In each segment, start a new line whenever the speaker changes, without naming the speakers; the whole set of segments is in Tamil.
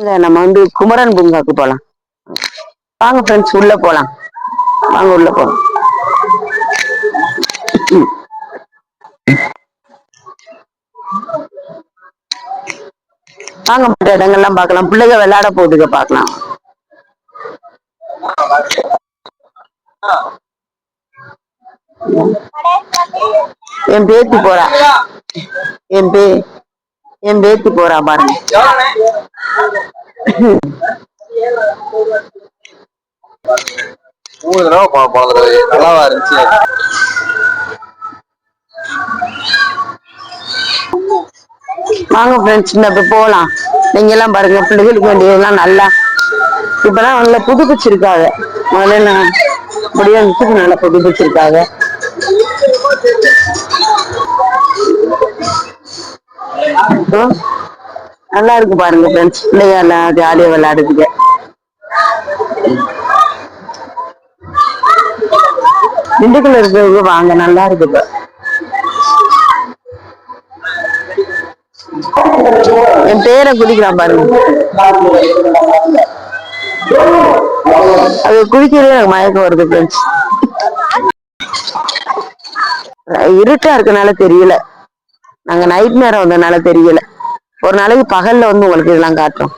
இல்ல, நம்ம வந்து குமரன் பூங்காக்கு போலாம். வாங்க ஃப்ரெண்ட்ஸ் உள்ள போலாம். வாங்க உள்ள போலாம். வாங்க மற்ற இடங்கள்லாம் பார்க்கலாம். பிள்ளைங்க விளையாட போகுதுங்க பார்க்கலாம். என் பேத்தி போறா. என் பே என் பேத்தி போறா பாருங்க.
மூணு தடவை பார்ப்போம் போன தடவை நல்லாவா இருந்துச்சு?
வாங்க ஃப்ரெண்ட்ஸ் இந்த இப்ப போகலாம் நீங்க எல்லாம் பாருங்க பிள்ளைகளுக்கு வேண்டியதெல்லாம் நல்லா. இப்பெல்லாம் நல்லா புதுப்பிச்சிருக்காங்க. முதல்ல நான் முடியாதுக்கு நல்லா புதுப்பிச்சிருக்காங்க. ஹம், நல்லா இருக்கு பாருங்க ஃப்ரெண்ட்ஸ் பிள்ளைங்க எல்லாம் ஜாலியா விளையாடுதுங்க. திண்டுக்கல் இருக்கிறவங்க வாங்க நல்லா இருக்கு என் பேரை குடிக்கிறான் பாருங்க. அது குடிக்கிறதே எனக்கு மயக்கம் வருது ஃப்ரெண்ட்ஸ் இருட்டா இருக்கனால தெரியல. நாங்க நைட் நேரம் வந்தனால தெரியல. ஒரு நாளைக்கு பகல்ல வந்து உங்களுக்கு இதெல்லாம் காட்டும்.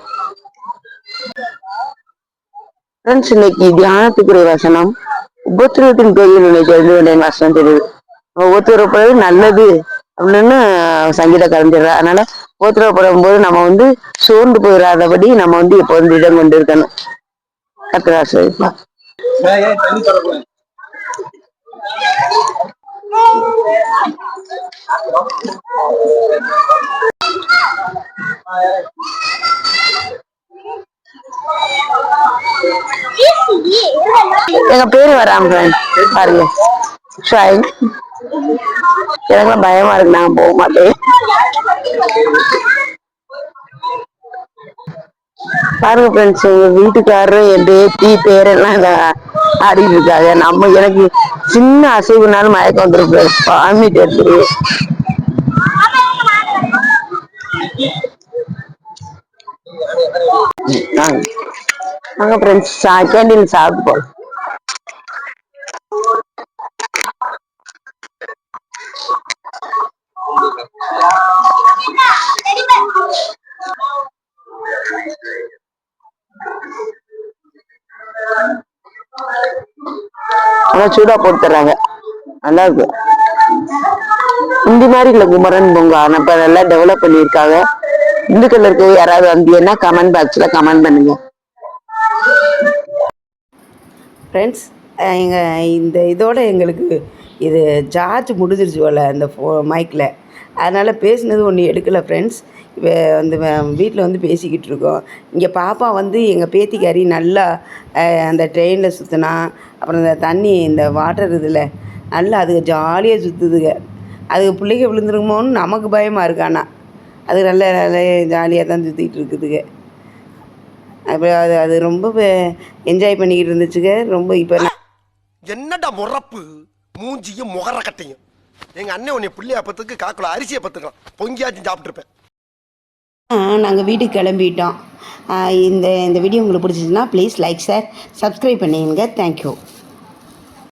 ஃப்ரெண்ட்ஸ் இன்னைக்கு தியானத்துக்குரிய வசனம். உபத்திரவத்தின் கையில் தெரிந்து கொண்டேன் வசனம் தெரியுது. ஒவ்வொருத்தரப்படுறது நல்லது அப்படின்னு சங்கீத கலைஞர் அதனால ஒவ்வொருத்தரப்படும் போது நம்ம வந்து சோர்ந்து போயிடாதபடி நம்ம வந்து இப்போ வந்து இடம் கொண்டு இருக்கணும் கத்திராசு எங்க பேர் வராங்க பாருங்க. ஷாயின் எனக்குலாம் பயமா இருக்கு. நாங்க போக மாட்டேன். பாருங்க ஃப்ரெண்ட்ஸ் எங்க வீட்டுக்காரரு என் பேத்தி பேரெல்லாம் இங்க ஆடிட்டு இருக்காங்க. நம்ம எனக்கு சின்ன அசைவுனாலும் மயக்கம் வந்துருக்கு வாமிட் எடுத்துரு. வாங்க வாங்க ஃப்ரெண்ட்ஸ் கேண்டீன் சாப்பிட்டு போலாம் ஆனா சூடா போட்டு தர்றாங்க. நல்லா இருக்கு. இந்த மாதிரி இல்லை குமரன் பூங்கா. ஆனா இப்ப நல்லா டெவலப் பண்ணியிருக்காங்க. இந்துக்கள் இருக்க யாராவது வந்தீங்கன்னா கமெண்ட் பாக்ஸ்ல கமெண்ட் பண்ணுங்க.
ஃப்ரெண்ட்ஸ் எங்கள் இந்த இதோட எங்களுக்கு இது சார்ஜ் முடிஞ்சிருச்சு போல் அந்த ஃபோ மைக்கில் அதனால் பேசினது ஒன்று எடுக்கலை ஃப்ரெண்ட்ஸ் வந்து வீட்டில் வந்து பேசிக்கிட்டு இருக்கோம். இங்கே பாப்பா வந்து எங்கள் பேத்திக்காரி நல்லா அந்த ட்ரெயினில் சுற்றினா அப்புறம் இந்த தண்ணி இந்த வாட்டர் இதில் நல்லா அதுக்கு ஜாலியாக சுற்றுதுங்க அதுக்கு பிள்ளைங்க விழுந்துருமோன்னு நமக்கு பயமாக இருக்கானா ஆனால் அது நல்ல நல்ல ஜாலியாக தான் சுற்றிட்டு இருக்குதுங்க அப்புறம் அது அது ரொம்ப என்ஜாய் பண்ணிக்கிட்டு இருந்துச்சுங்க ரொம்ப இப்போ
என்னடா முறப்பு? மூஞ்சியும் முகர கட்டையும். எங்க அண்ணன் உன்னை பிள்ளையா பத்துக்கு காக்குல அரிசியை பத்துக்கலாம் பொங்கியாச்சும் சாப்பிட்டுருப்பேன்.
நாங்கள் வீட்டுக்கு கிளம்பிட்டோம். இந்த இந்த வீடியோ உங்களுக்கு பிடிச்சிச்சுன்னா ப்ளீஸ் லைக் சார் சப்ஸ்கிரைப் பண்ணிடுங்க. Thank you